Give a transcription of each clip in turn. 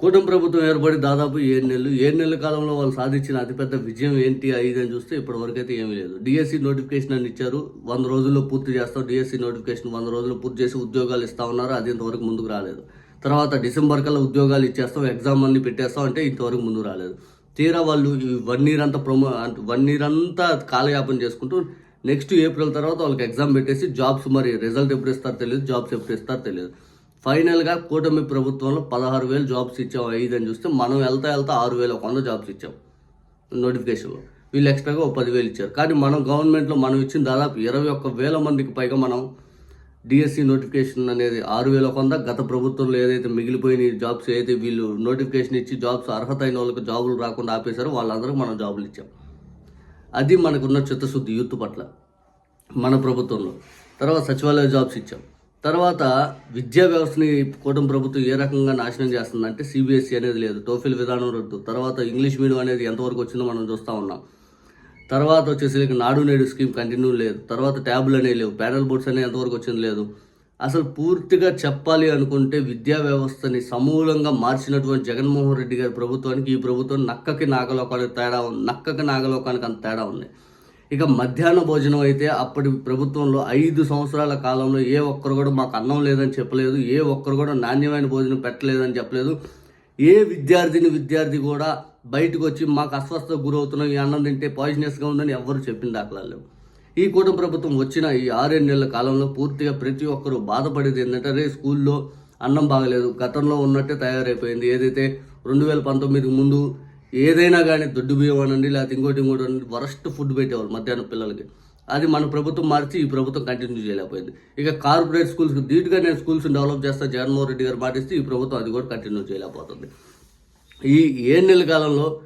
కూటమి ప్రభుత్వం ఏర్పడి దాదాపు ఏడు నెలలు ఏడు నెలల కాలంలో వాళ్ళు సాధించిన అతిపెద్ద విజయం ఏంటి అది అని చూస్తే ఇప్పటి వరకు అయితే ఏమీ లేదు. డిఎస్సి నోటిఫికేషన్ అని ఇచ్చారు. వంద రోజుల్లో పూర్తి చేస్తాం. డిఎస్సి నోటిఫికేషన్ వంద రోజుల్లో పూర్తి చేసి ఉద్యోగాలు ఇస్తా ఉన్నారు. అది ఇంతవరకు ముందుకు రాలేదు. తర్వాత డిసెంబర్ కల్లా ఉద్యోగాలు ఇచ్చేస్తాం ఎగ్జామ్ అన్ని పెట్టేస్తాం అంటే ఇంతవరకు ముందుకు రాలేదు. తీరా వాళ్ళు ఈ వన్ ఇయర్ అంతా ప్రమో వన్ ఇయర్ అంతా కాలయాపన చేసుకుంటూ నెక్స్ట్ ఏప్రిల్ తర్వాత వాళ్ళకి ఎగ్జామ్ పెట్టేసి జాబ్స్ మరి రిజల్ట్ ఎప్పుడు ఇస్తారో తెలియదు జాబ్స్ ఎప్పుడు ఇస్తారో తెలియదు. ఫైనల్గా కూటమి ప్రభుత్వంలో పదహారు వేలు జాబ్స్ ఇచ్చాం ఐదు అని చూస్తే మనం వెళ్తా వెళ్తా ఆరు వేల వంద జాబ్స్ ఇచ్చాం నోటిఫికేషన్లో. వీళ్ళు ఎక్స్ట్రాగా ఒక పదివేలు ఇచ్చారు. కానీ మనం గవర్నమెంట్లో మనం ఇచ్చిన దాదాపు ఇరవై ఒక్క వేల మందికి పైగా మనం డిఎస్సి నోటిఫికేషన్ అనేది ఆరు వేల కొంద గత ప్రభుత్వంలో ఏదైతే మిగిలిపోయిన జాబ్స్ ఏదైతే వీళ్ళు నోటిఫికేషన్ ఇచ్చి జాబ్స్ అర్హత అయిన వాళ్ళకి జాబులు రాకుండా ఆపేశారో వాళ్ళందరికీ మనం జాబులు ఇచ్చాం. అది మనకున్న చిత్తశుద్ధి యూత్ పట్ల మన ప్రభుత్వంలో. తర్వాత సచివాలయ జాబ్స్ ఇచ్చాం. తర్వాత విద్యా వ్యవస్థని కూటమి ప్రభుత్వం ఏ రకంగా నాశనం చేస్తుందంటే సిబిఎస్ఈ అనేది లేదు టోఫిల్ విధానం రద్దు. తర్వాత ఇంగ్లీష్ మీడియం అనేది ఎంతవరకు వచ్చిందో మనం చూస్తూ ఉన్నాం. తర్వాత వచ్చేసి నాడు నేడు స్కీమ్ కంటిన్యూ లేదు. తర్వాత ట్యాబ్లు అనేవి లేవు ప్యానల్ బోర్డ్స్ అనేవి ఎంతవరకు వచ్చింది లేదు. అసలు పూర్తిగా చెప్పాలి అనుకుంటే విద్యా వ్యవస్థని సమూలంగా మార్చినటువంటి జగన్మోహన్ రెడ్డి గారి ప్రభుత్వానికి ఈ ప్రభుత్వం నక్కకి నాగలోకానికి తేడా ఉంది నక్కకి నాగలోకానికి అంత తేడా ఉంది. ఇక మధ్యాహ్న భోజనం అయితే అప్పటి ప్రభుత్వంలో ఐదు సంవత్సరాల కాలంలో ఏ ఒక్కరు కూడా మాకు అన్నం లేదని చెప్పలేదు ఏ ఒక్కరు కూడా నాణ్యమైన భోజనం పెట్టలేదని చెప్పలేదు. ఏ విద్యార్థిని విద్యార్థి కూడా బయటకు వచ్చి మాకు అస్వస్థ గురవుతున్నాం ఈ అన్నం తింటే పాయిజనస్గా ఉందని ఎవ్వరు చెప్పిన దాఖలాలు ఈ కూటమి ప్రభుత్వం వచ్చిన ఈ ఆరేడు నెలల కాలంలో పూర్తిగా ప్రతి ఒక్కరూ బాధపడేది ఏంటంటే రే స్కూల్లో అన్నం బాగలేదు గతంలో ఉన్నట్టే తయారైపోయింది. ఏదైతే రెండు వేల పంతొమ్మిది ముందు ఏదైనా కానీ దొడ్డు బియ్యం అనండి లేకపోతే ఇంకోటి ఇంకోటి అనండి వరస్ట్ ఫుడ్ పెట్టేవాళ్ళు మధ్యాహ్నం పిల్లలకి. అది మన ప్రభుత్వం మార్చి ఈ ప్రభుత్వం కంటిన్యూ చేయలేకపోయింది. ఇక కార్పొరేట్ స్కూల్స్కి ధీటుగా నేను స్కూల్స్ డెవలప్ చేస్తా జగన్మోహన్ రెడ్డి గారు పాటిస్తే ఈ ప్రభుత్వం అది కూడా కంటిన్యూ చేయలేకపోతుంది. ఈ ఏడు నెలల కాలంలో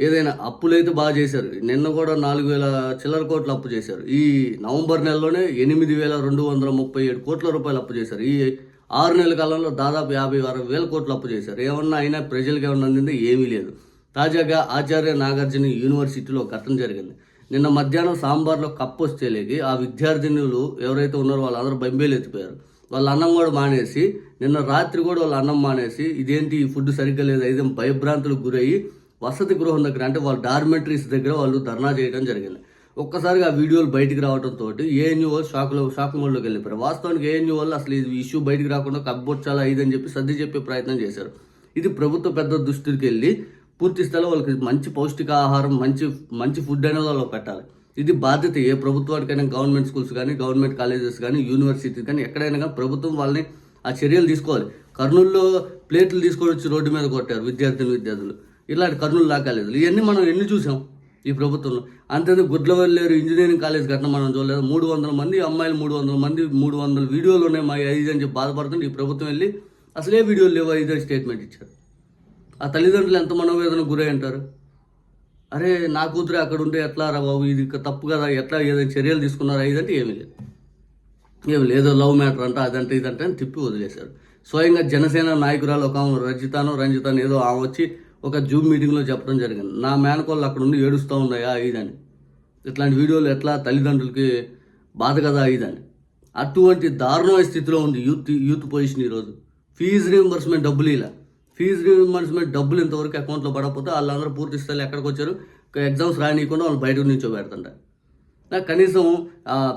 ఏదైనా అప్పులైతే బాగా చేశారు. నిన్న కూడా నాలుగు వేల చిల్లర కోట్లు అప్పు చేశారు. ఈ నవంబర్ నెలలోనే ఎనిమిది వేల రెండు వందల ముప్పై ఏడు కోట్ల రూపాయలు అప్పు చేశారు. ఈ ఆరు నెలల కాలంలో దాదాపు యాభై అరవై వేల కోట్లు అప్పు చేశారు. ఏమన్నా అయినా ప్రజలకు ఏమన్నా అందింది? ఏమీ లేదు. తాజాగా ఆచార్య నాగార్జున యూనివర్సిటీలో ఒక ఘటన జరిగింది. నిన్న మధ్యాహ్నం సాంబార్లో కప్పు వస్తే లేకి ఆ విద్యార్థినులు ఎవరైతే ఉన్నారో వాళ్ళందరూ బెంబేలు ఎత్తిపోయారు. వాళ్ళ అన్నం కూడా మానేసి నిన్న రాత్రి కూడా వాళ్ళ అన్నం మానేసి ఇదేంటి ఈ ఫుడ్ సరిగ్గా లేదు అయితే భయభ్రాంతులకు గురయ్యి వసతి గృహం దగ్గర అంటే వాళ్ళ డార్మెంటరీస్ దగ్గర వాళ్ళు ధర్నా చేయడం జరిగింది. ఒక్కసారిగా ఆ వీడియోలు బయటికి రావడంతో ఏఎన్యూ వాళ్ళు షాక్లో షాక్ మోడ్లోకి వెళ్ళిపోయారు. వాస్తవానికి ఏఎన్యూ వాళ్ళు అసలు ఇది ఇష్యూ బయటికి రాకుండా కబ్బొచ్చాలా ఇదని చెప్పి సర్ది చెప్పే ప్రయత్నం చేశారు. ఇది ప్రభుత్వ పెద్ద దృష్టికి వెళ్ళి పూర్తి స్థాయిలో వాళ్ళకి మంచి పౌష్టికాహారం మంచి మంచి ఫుడ్ అనేది వాళ్ళకి పెట్టాలి. ఇది బాధ్యత ఏ ప్రభుత్వానికైనా గవర్నమెంట్ స్కూల్స్ కానీ గవర్నమెంట్ కాలేజెస్ కానీ యూనివర్సిటీ కానీ ఎక్కడైనా కానీ ప్రభుత్వం వాళ్ళని ఆ చర్యలు తీసుకోవాలి. కర్నూలులో ప్లేట్లు తీసుకొని వచ్చి రోడ్డు మీద కొట్టారు విద్యార్థులు విద్యార్థులు. ఇలాంటి కర్నూలు లాకాలేదు ఇవన్నీ మనం ఎన్ని చూసాం ఈ ప్రభుత్వంలో? అంతే గుడ్లవల్లేరు ఇంజనీరింగ్ కాలేజ్ ఘటన మనం చూడలేదు. మూడు వందల మంది అమ్మాయిలు మూడు వందల మంది మూడు వందల వీడియోలు ఉన్నాయి మా ఐదు అని చెప్పి బాధపడుతుంటే ఈ ప్రభుత్వం వెళ్ళి అసలే వీడియోలు లేవు ఐదు అని స్టేట్మెంట్ ఇచ్చారు. ఆ తల్లిదండ్రులు ఎంత మనోవేదన గురై అంటారు? అరే నా కూతురు అక్కడ ఉంటే ఎట్లా రా బాబు? ఇది తప్పు కదా. ఎట్లా ఏదైనా చర్యలు తీసుకున్నారా? ఇదంటే ఏమీ లేదు. ఏమి లేదో లవ్ మ్యాటర్ అంట అదంటే ఇదంటే అని తిప్పి వదిలేశారు. స్వయంగా జనసేన నాయకురాలు ఒక ఆమె రజితానో ఏదో ఆమె వచ్చి ఒక జూమ్ మీటింగ్లో చెప్పడం జరిగింది. నా మేనకోళ్ళు అక్కడ ఉండి ఏడుస్తూ ఉన్నాయా ఇదని. ఇట్లాంటి వీడియోలు ఎట్లా తల్లిదండ్రులకి బాధ కదా ఇదని. అటువంటి దారుణమైన స్థితిలో ఉంది యూత్ యూత్ పొజిషన్ ఈరోజు. ఫీజు రీఎంబర్స్మెంట్ డబ్బులు ఇలా. ఫీజు రీఎంబర్స్మెంట్ డబ్బులు ఇంతవరకు అకౌంట్లో పడకపోతే వాళ్ళందరూ పూర్తి స్థాయిలో ఎక్కడికి వచ్చారు? ఎగ్జామ్స్ రానియకుండా వాళ్ళు బయట నుంచో పెడుతుంటారు నాకు కనీసం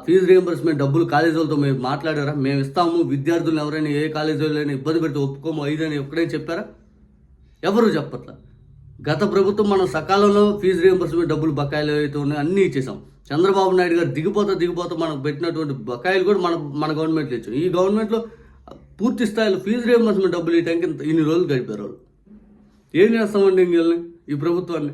ఫీజు రీఎంబర్స్మెంట్ డబ్బులు కాలేజీ వాళ్ళతో మేము మాట్లాడారా? మేము ఇస్తాము విద్యార్థులను ఎవరైనా ఏ కాలేజీ వాళ్ళైనా ఇబ్బంది పెడితే ఒప్పుకోము ఐదని ఎప్పుడైనా చెప్పారా? ఎవరు చెప్పట్ల? గత ప్రభుత్వం మనం సకాలంలో ఫీజు రీఎంబర్స్మెంట్ డబ్బులు బకాయిలు అయితే ఉన్నాయో అన్నీ ఇచ్చేసాం. చంద్రబాబు నాయుడు గారు దిగిపోతా దిగిపోతా మనకు పెట్టినటువంటి బకాయిలు కూడా మన మన గవర్నమెంట్లో ఇచ్చాం ఈ గవర్నమెంట్లో పూర్తి స్థాయిలో ఫీజు రియంబర్స్మెంట్ డబ్బులు ఇవ్వడానికి ఇంత- ఇన్ని రోజులు గడిపారు వాళ్ళు. ఏం చేస్తామండి ఇంకెళ్ళని? ఈ ప్రభుత్వాన్ని